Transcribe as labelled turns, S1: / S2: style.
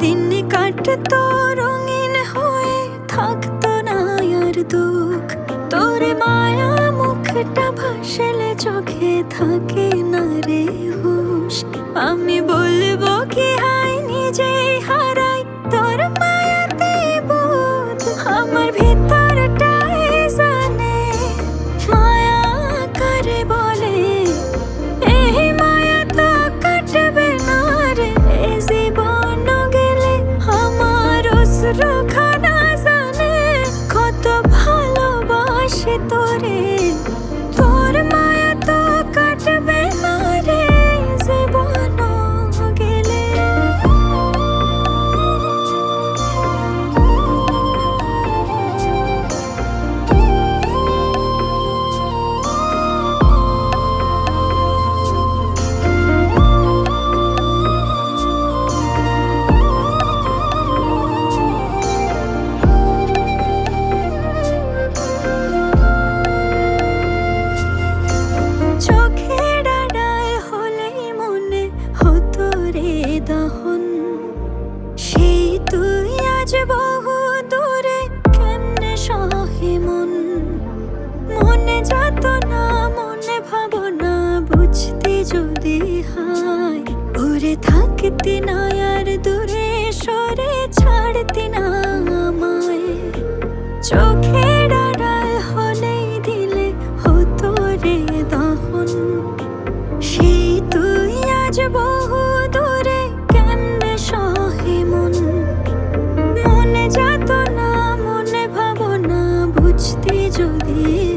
S1: দিন কাটতো, রঙিন হয়ে থাকতো না আর দুঃখ। তোর মায়া মুখটা ভাসলে চোখে থাকে না রে হুশ। আমি বলব কি হাই নিজে হারাই। তোর মায়াতে বোধ আমার তোর দহন। সেই তুই আজ বহু দূরে কেমনে সহে মন? মনে যত না মনে ভাবনা বুঝতে যদি হয় উড়ে থাকতে না আর দূরে সরে যদি